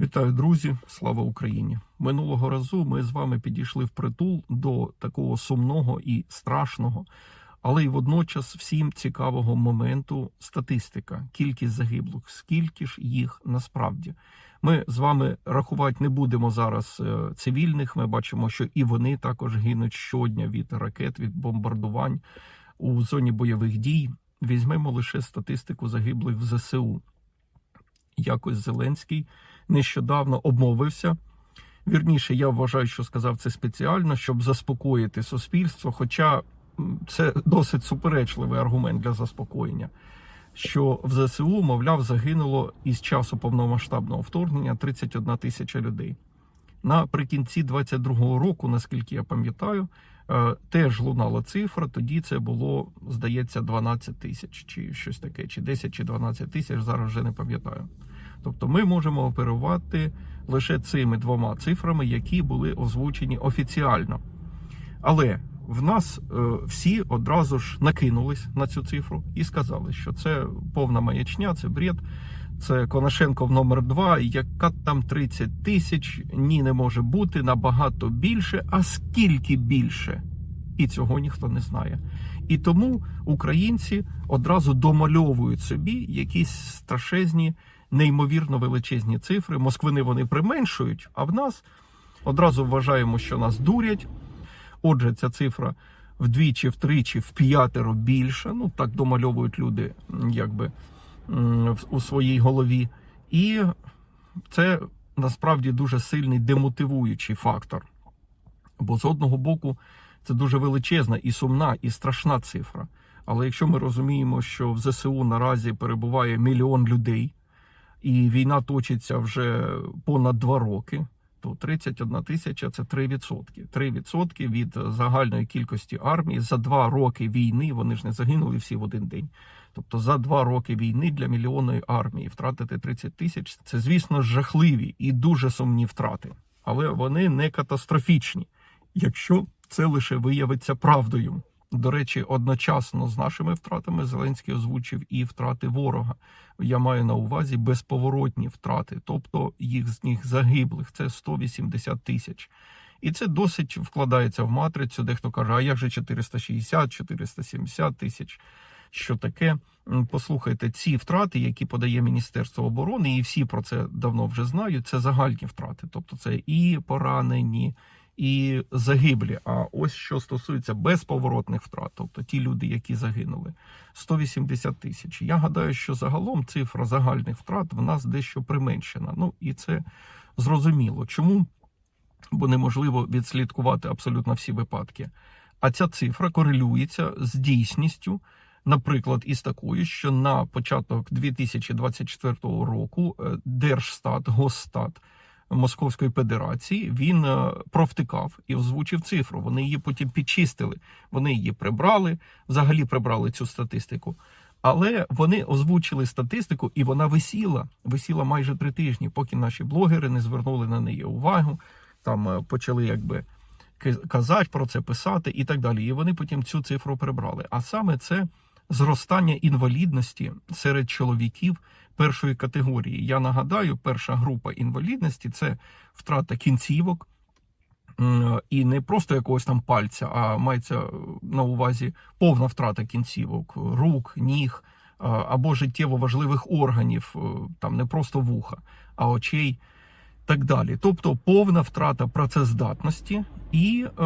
Вітаю, друзі! Слава Україні! Минулого разу ми з вами підійшли в притул до такого сумного і страшного, але й водночас всім цікавого моменту статистика, кількість загиблих, скільки ж їх насправді. Ми з вами рахувати не будемо зараз е, цивільних. Ми бачимо, що і вони також гинуть щодня від ракет, від бомбардувань у зоні бойових дій. Візьмемо лише статистику загиблих в ЗСУ. Якось Зеленський нещодавно обмовився. Вірніше, я вважаю, що сказав це спеціально, щоб заспокоїти суспільство. Хоча це досить суперечливий аргумент для заспокоєння, що в ЗСУ, мовляв, загинуло із часу повномасштабного вторгнення 31 тисяча людей. Наприкінці 22-го року, наскільки я пам'ятаю, е, теж лунала цифра. Тоді це було, здається, 12 тисяч чи щось таке, чи 10 чи 12 тисяч. Зараз вже не пам'ятаю. Тобто ми можемо оперувати лише цими двома цифрами, які були озвучені офіціально. Але в нас е, всі одразу ж накинулись на цю цифру і сказали, що це повна маячня, це бред. Це Конашенков номер 2 яка там 30 тисяч, ні, не може бути набагато більше. А скільки більше? І цього ніхто не знає. І тому українці одразу домальовують собі якісь страшезні, неймовірно величезні цифри. Москвини вони применшують, а в нас одразу вважаємо, що нас дурять. Отже, ця цифра вдвічі, втричі, в п'ятеро більша. Ну так домальовують люди, якби у своїй голові. І це насправді дуже сильний демотивуючий фактор. Бо з одного боку це дуже величезна і сумна, і страшна цифра. Але якщо ми розуміємо, що в ЗСУ наразі перебуває мільйон людей, і війна точиться вже понад два роки, то 31 тисяча це 3%. 3% від загальної кількості армії за два роки війни. Вони ж не загинули всі в один день. Тобто за два роки війни для мільйонної армії втратити 30 тисяч це, звісно, жахливі і дуже сумні втрати, але вони не катастрофічні, якщо це лише виявиться правдою. До речі, одночасно з нашими втратами Зеленський озвучив і втрати ворога. Я маю на увазі безповоротні втрати, тобто їх з них загиблих це 180 тисяч. І це досить вкладається в матрицю. Дехто каже, а як же 460, 470 тисяч? Що таке? Послухайте, ці втрати, які подає Міністерство оборони, і всі про це давно вже знають. Це загальні втрати, тобто це і поранені, і загиблі. А ось що стосується безповоротних втрат, тобто ті люди, які загинули, 180 тисяч. Я гадаю, що загалом цифра загальних втрат в нас дещо применшена. Ну і це зрозуміло. Чому? Бо неможливо відслідкувати абсолютно всі випадки. А ця цифра корелюється з дійсністю, наприклад, із такою, що на початок 2024 року е, Держстат, Госстат Московської Федерації він е, провтикав і озвучив цифру. Вони її потім підчистили, вони її прибрали, взагалі прибрали цю статистику. Але вони озвучили статистику, і вона висіла. Висіла майже три тижні, поки наші блогери не звернули на неї увагу. Там е, почали якби казати про це, писати і так далі. І вони потім цю цифру прибрали. А саме це зростання інвалідності серед чоловіків першої категорії. Я нагадаю, перша група інвалідності це втрата кінцівок. І не просто якогось там пальця, а мається на увазі повна втрата кінцівок, рук, ніг або життєво важливих органів, е, там не просто вуха, а очей так далі. Тобто повна втрата працездатності і е,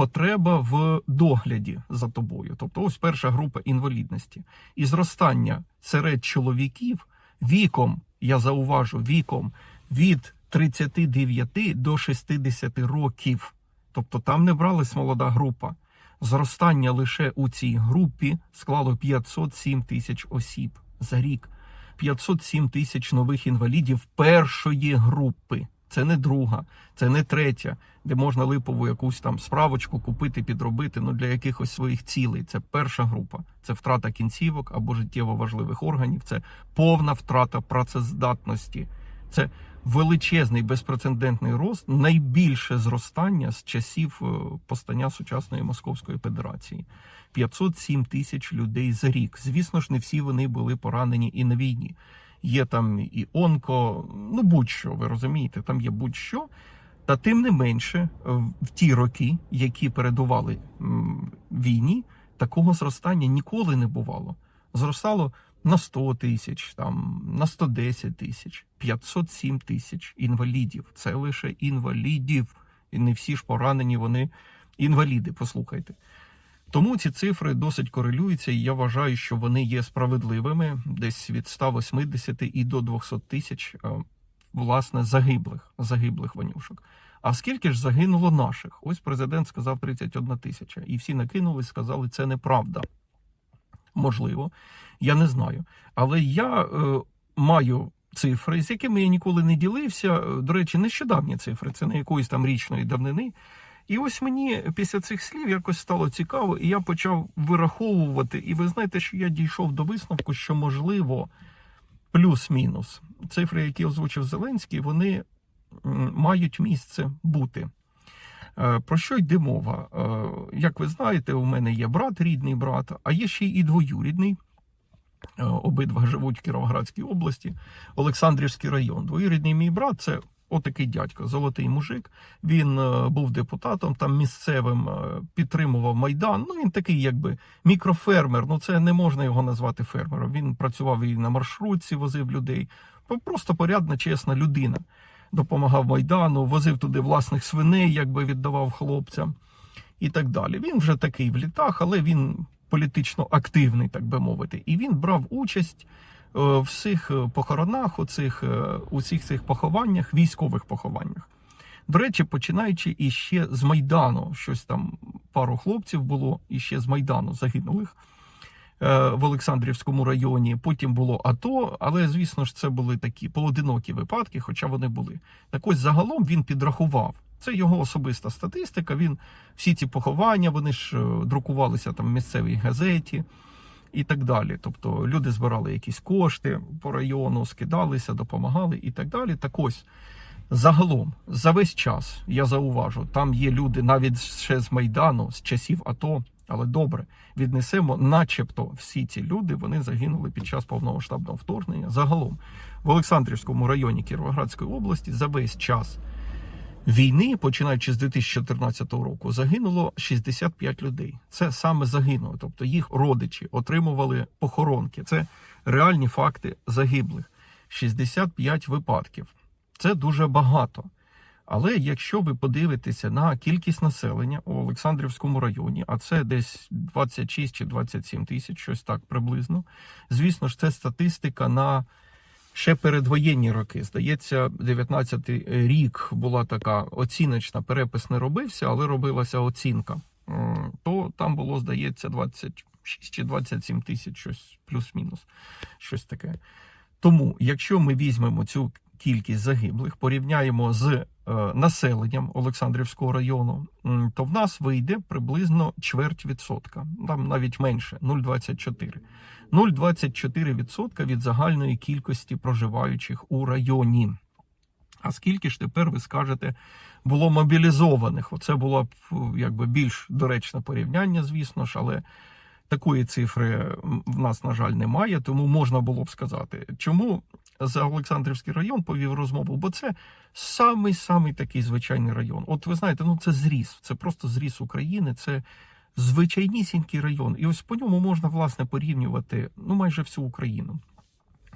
потреба в догляді за тобою. Тобто, ось перша група інвалідності. І зростання серед чоловіків віком, я зауважу, віком від 39 до 60 років. Тобто там не бралась молода група. Зростання лише у цій групі склало 507 тисяч осіб за рік. 507 тисяч нових інвалідів першої групи. Це не друга, це не третя, де можна липову якусь там справочку купити, підробити ну для якихось своїх цілей. Це перша група, це втрата кінцівок або життєво важливих органів, це повна втрата працездатності. Це величезний безпрецедентний рост, найбільше зростання з часів е, постання сучасної Московської Федерації. 507 тисяч людей за рік. Звісно ж, не всі вони були поранені і на війні. Є там і онко, ну будь-що, ви розумієте, там є будь-що. Та тим не менше, в ті роки, які передували війні, такого зростання ніколи не бувало. Зростало на 100 тисяч, там на 110 тисяч, 507 тисяч інвалідів. Це лише інвалідів. І не всі ж поранені, вони інваліди. Послухайте. Тому ці цифри досить корелюються, і я вважаю, що вони є справедливими десь від 180 і до 200 тисяч е, власне загиблих загиблих ванюшок. А скільки ж загинуло наших? Ось президент сказав 31 тисяча, і всі накинулись, сказали, це неправда. Можливо, я не знаю. Але я е, маю цифри, з якими я ніколи не ділився. Е, До речі, нещодавні цифри, це не якоїсь там річної давнини. І ось мені після цих слів якось стало цікаво, і я почав вираховувати. І ви знаєте, що я дійшов до висновку, що можливо плюс-мінус цифри, які озвучив Зеленський, вони мають місце бути. Е, Про що йде мова? Е, Як ви знаєте, у мене є брат, рідний брат, а є ще і двоюрідний. Е, Обидва живуть в Кіровоградській області, Олександрівський район. Двоюрідний мій брат це отакий дядько, золотий мужик. Він е, був депутатом, там місцевим е, підтримував майдан. Ну він такий, якби мікрофермер. Ну це не можна його назвати фермером. Він працював і на маршрутці, возив людей. Просто порядна, чесна людина. Допомагав майдану, возив туди власних свиней, якби віддавав хлопцям і так далі. Він вже такий в літах, але він політично активний, так би мовити. І він брав участь всіх е, похоронах, у цих, е, у всіх цих похованнях, військових похованнях. До речі, починаючи іще з Майдану, щось там пару хлопців було іще з Майдану загинулих е, в Олександрівському районі. Потім було АТО, але звісно ж це були такі поодинокі випадки, хоча вони були. Так ось загалом він підрахував. Це його особиста статистика. Він всі ці поховання, вони ж е, друкувалися там в місцевій газеті і так далі. Тобто люди збирали якісь кошти по району, скидалися, допомагали і так далі. Так ось загалом за весь час я зауважу, там є люди навіть ще з майдану, з часів АТО. Але добре, віднесемо, начебто всі ці люди вони загинули під час повномасштабного вторгнення. Загалом в Олександрівському районі Кіровоградської області за весь час війни, починаючи з 2014 року, загинуло 65 людей. Це саме загинуло, тобто їх родичі отримували похоронки. Це реальні факти загиблих. 65 випадків. Це дуже багато. Але якщо ви подивитеся на кількість населення у Олександрівському районі, а це десь 26 чи 27 тисяч, щось так приблизно, звісно ж, це статистика на ще передвоєнні роки. Здається, 19-й рік була така оціночна, перепис не робився, але робилася оцінка. То там було, здається, 26 чи 27 тисяч, щось плюс-мінус, щось таке. Тому, якщо ми візьмемо цю кількість загиблих, порівняємо з населенням Олександрівського району, то в нас вийде приблизно чверть відсотка, там навіть менше 0,24. 0,24% від загальної кількості проживаючих у районі. А скільки ж тепер ви скажете було мобілізованих? Оце було б якби більш доречне порівняння, звісно ж, але такої цифри в нас, на жаль, немає, тому можна було б сказати, чому за Олександрівський район повів розмову, бо це самий самий такий звичайний район. От ви знаєте, ну це зріс, це просто зріс України, це звичайнісінький район. І ось по ньому можна власне порівнювати ну майже всю Україну.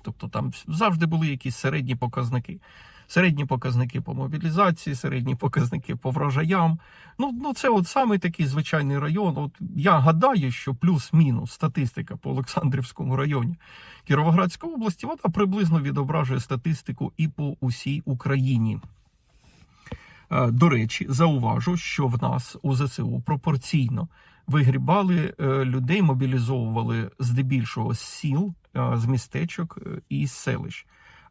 Тобто там завжди були якісь середні показники. Середні показники по мобілізації, середні показники по врожаям. Ну, ну це от саме такий звичайний район. От я гадаю, що плюс-мінус статистика по Олександрівському районі Кіровоградської області вона приблизно відображує статистику і по усій Україні. Е, До речі, зауважу, що в нас у ЗСУ пропорційно вигрібали е, людей, мобілізовували здебільшого з сіл, е, з містечок і з селищ,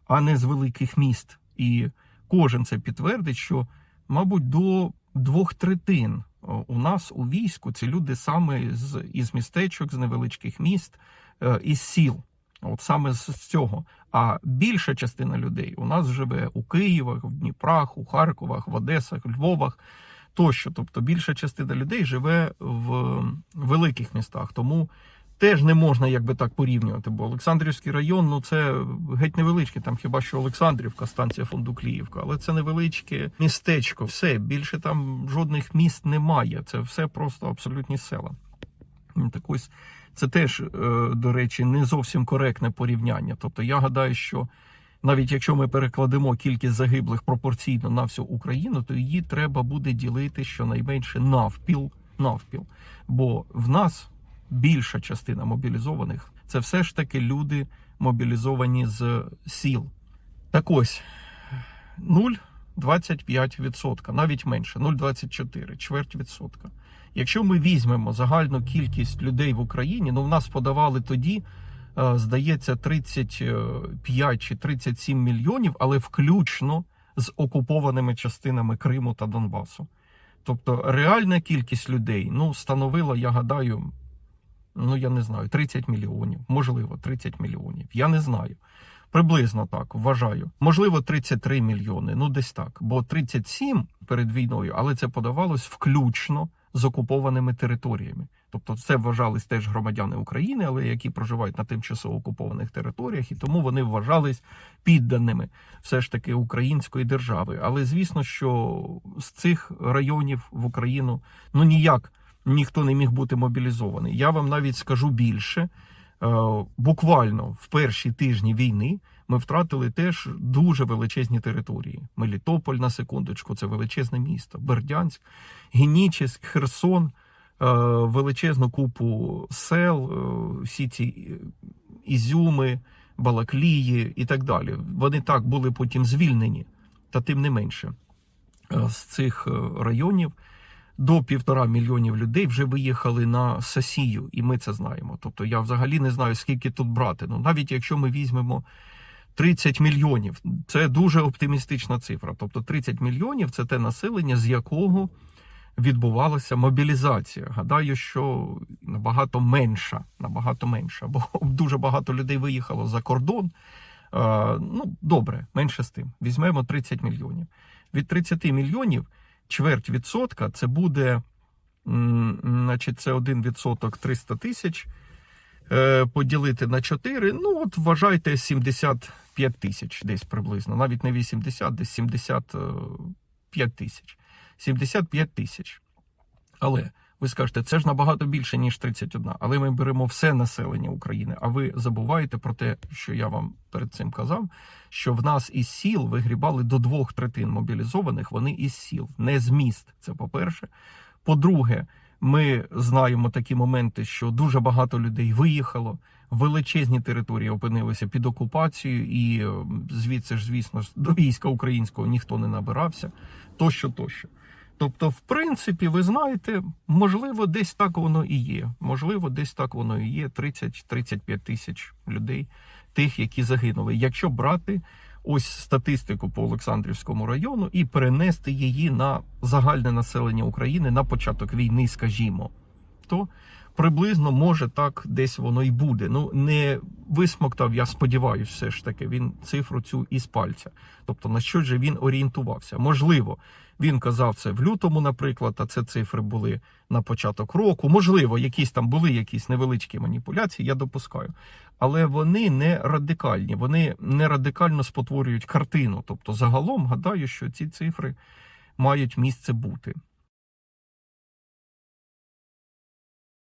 а не з великих міст. І кожен це підтвердить, що, мабуть, до двох третин у нас у війську це люди саме з із містечок, з невеличких міст, е, із сіл. От саме з цього. А більша частина людей у нас живе у Києвах, в Дніпрах, у Харковах, в Одесах, Львовах тощо. Тобто більша частина людей живе в великих містах. Тому теж не можна якби так порівнювати, бо Олександрівський район ну це геть невеличкий, там хіба що Олександрівка, станція Фондукліївка, але це невеличке містечко, все більше там жодних міст немає. Це все просто абсолютні села. Так ось це теж, е, до речі, не зовсім коректне порівняння. Тобто я гадаю, що навіть якщо ми перекладемо кількість загиблих пропорційно на всю Україну, то її треба буде ділити щонайменше навпіл. навпіл. Бо в нас більша частина мобілізованих це все ж таки люди мобілізовані з сіл. Так ось 0,25%, навіть менше, 0,24, чверть відсотка. Якщо ми візьмемо загальну кількість людей в Україні, ну в нас подавали тоді, е, здається, 35 чи 37 мільйонів, але включно з окупованими частинами Криму та Донбасу. Тобто реальна кількість людей ну, становила, я гадаю, ну я не знаю, 30 мільйонів, можливо, 30 мільйонів. Я не знаю. Приблизно так вважаю. Можливо, 33 мільйони. Ну, десь так. Бо 37 перед війною, але це подавалось включно з окупованими територіями. Тобто, це вважались теж громадяни України, але які проживають на тимчасово окупованих територіях, і тому вони вважались підданими все ж таки української держави. Але звісно, що з цих районів в Україну ну ніяк ніхто не міг бути мобілізований. Я вам навіть скажу більше. Е, Буквально в перші тижні війни ми втратили теж дуже величезні території. Мелітополь на секундочку, це величезне місто, Бердянськ, Генічеськ, Херсон, е, величезну купу сел, е, всі ці ізюми, Балаклії і так далі. Вони так були потім звільнені, та тим не менше з цих районів до півтора мільйонів людей вже виїхали на Сасію, і ми це знаємо. Тобто я взагалі не знаю, скільки тут брати. Ну навіть якщо ми візьмемо 30 мільйонів, це дуже оптимістична цифра. Тобто 30 мільйонів це те населення, з якого відбувалася мобілізація. Гадаю, що набагато менша, набагато менша, бо дуже багато людей виїхало за кордон. Е, Ну, добре, менше з тим. Візьмемо 30 мільйонів. Від 30 мільйонів чверть відсотка це буде, значить, це 1 відсоток 300 тисяч. Е, Поділити на 4, ну от вважайте 75 тисяч десь приблизно. Навіть не 80, десь 75 тисяч. 75 тисяч. Але ви скажете, це ж набагато більше, ніж 31. Але ми беремо все населення України. А ви забуваєте про те, що я вам перед цим казав, що в нас із сіл вигрібали до двох третин мобілізованих. Вони із сіл, не з міст. Це по-перше. По-друге, ми знаємо такі моменти, що дуже багато людей виїхало, величезні території опинилися під окупацією, і звідси ж, звісно, до війська українського ніхто не набирався, тощо, тощо. Тобто, в принципі, ви знаєте, можливо, десь так воно і є. Можливо, десь так воно і є. 30-35 тисяч людей, тих, які загинули. Якщо брати ось статистику по Олександрівському району і перенести її на загальне населення України на початок війни, скажімо, то приблизно може так десь воно і буде. Ну не висмоктав, я сподіваюся, все ж таки він цифру цю із пальця. Тобто на що же він орієнтувався? Можливо, він казав це в лютому, наприклад, а це цифри були на початок року. Можливо, якісь там були якісь невеличкі маніпуляції, я допускаю. Але вони не радикальні, вони не радикально спотворюють картину. Тобто, загалом гадаю, що ці цифри мають місце бути.